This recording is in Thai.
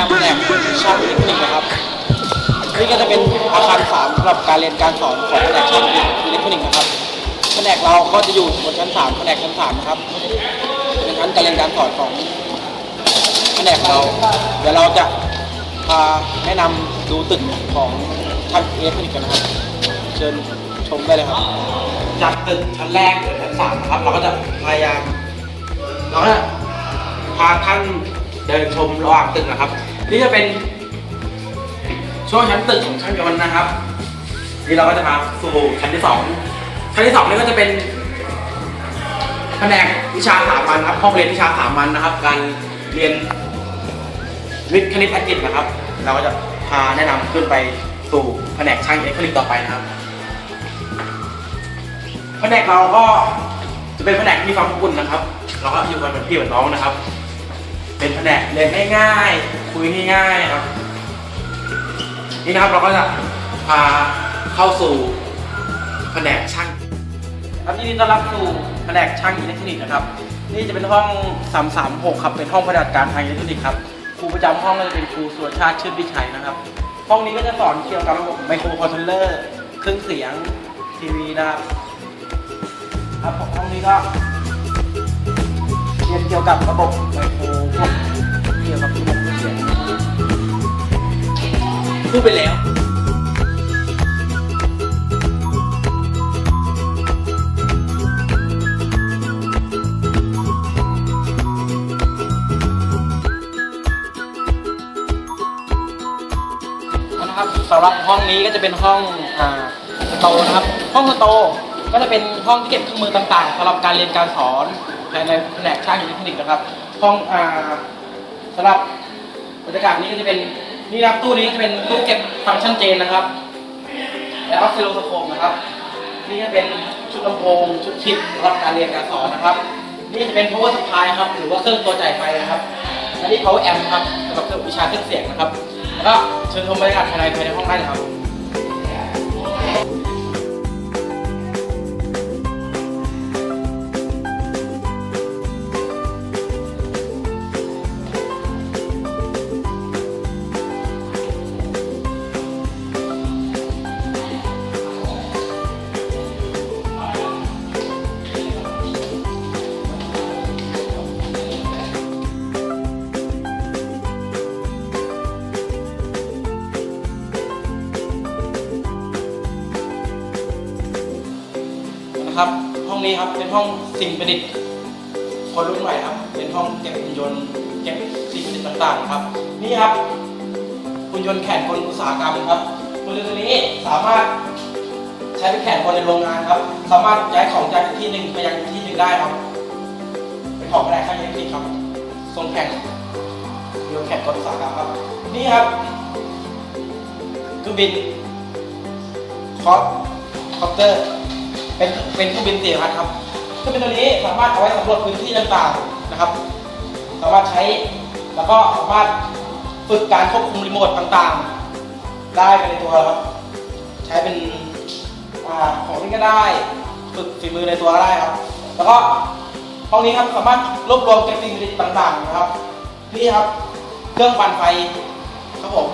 นะนำแผนกช่างเล็กทรอนิกส์นะครับ นี่ก็จะเป็นอาคารสามสำหรับการเรียนการสอนของแผนกช่างอิเล็กทรอนิกส์นะครับแผนกเราก็จะอยู่บนชั้นสามแผนกชั้นสามนะครับเป็นชั้นการเรียนการสอนของแผนกเรา เดี๋ยวเราจะพาแนะนำดูตึกของช่างอิเล็กทรอนิกส์กันนะครับ เชิญชมได้เลยครับจากตึกชั้นแรกถึงชั้นสามครับ เราก็จะพยายามเราก็จะพาท่านเดินชมระหว่างตึกนะครับ นี่จะเป็นช่วงชั้นตึกของช่างยนต์นะครับ นี่เราก็จะมาสู่ชั้นที่สองชั้นที่สองนี่ก็จะเป็นแผนกวิชาสามัญครับห้องเรียนวิชาสามัญนะครับ การเรียนวิทย์คณิตอังกฤษนะครับ เราก็จะพาแนะนำขึ้นไปสู่แผนกช่างอิเล็กทรอนิกส์ต่อไปนะครับแผนกเราก็จะเป็นแผนกที่มีความอบอุ่นนะครับ เราก็อยู่กันเหมือนพี่เหมือนน้องนะครับ เป็นแผนกเรียนง่ายๆ คุยง่ายๆครับนี่นะครับเราก็จะพาเข้าสู่แผนกช่างครับยินดีต้อนรับสู่แผนกช่างอิเล็กทรอนิกส์นะครับ นี่จะเป็นห้อง 336 ครับเป็นห้องปฏิบัติการทางอิเล็กทรอนิกส์ครับครูประจำห้องก็จะเป็นครูสุรชาติชื่นวิชัยนะครับ ห้องนี้ก็จะสอนเกี่ยวกับระบบไมโครคอนโทรลเลอร์เครื่องเสียงทีวีนะครับครับห้องนี้ก็ รียนเกี่ยวกับระบบไมโครพวกเกี่ยวกับระบบเสียงพูดไปแล้วนะครับสำหรับห้องนี้ก็จะเป็นห้องอ่าสโตร์นะครับ ห้องสโตร์ก็จะเป็นห้องที่เก็บเครื่องมือต่างๆสำหรับการเรียนการสอน ภายในแผนกช่างอิเล็กทรอนิกส์นะครับห้องอ่าสำหรับบรรยากาศนี้ก็จะเป็นนี่นะครับตู้นี้จะเป็นตู้เก็บฟังก์ชันเจนนะครับแล้วก็ซิโลสโคปนะครับ นี่จะเป็นชุดลำโพงชุดคิดสำหรับการเรียนการสอนนะครับ นี่จะเป็น power supply ครับหรือว่าเครื่องตัวจ่ายไฟนะครับและนี่ power amp ครับสำหรับเครื่องวิชาเครื่องเสียงนะครับ แล้วก็เชิญชมบรรยากาศภายในภายในห้องได้เลยครับ ครับ ห้องนี้ครับเป็นห้องสิ่งประดิษฐ์คนรุ่นใหม่ครับ เป็นห้องเก็บหุ่นยนต์เก็บสิ่งประดิษฐ์ต่างๆครับ นี่ครับหุ่นยนต์แข่งกลอุตสาหกรรมครับหุ่นยนต์ตัวนี้สามารถใช้เป็นแข่งกลในโรงงานครับ สามารถย้ายของจากที่หนึ่งไปยังที่หนึ่งได้ครับเป็นของแผนกช่างอิเล็กทรอนิกส์ครับทรงแข่งหุ่นยนแข่งกลอุตสาหกรรมครับ นี่ครับเครื่องบินคอสคอปเตอร์ เป็นเป็นเครื่องบินเสียพันครับเครื่องบินตัวนี้สามารถเอาไว้สำรวจพื้นที่ต่างๆนะครับ สามารถใช้แล้วก็สามารถฝึกการควบคุมรีโมทต่างๆ ได้ไปในตัวครับใช้เป็นอของเล่นก็ได้ฝึกฝีมือในตัวก็ได้ครับ แล้วก็ห้องนี้ครับสามารถรวบรวมเก็บสิ่งต่างๆนะครับ นี่ครับ เครื่องปั่นไฟครับผม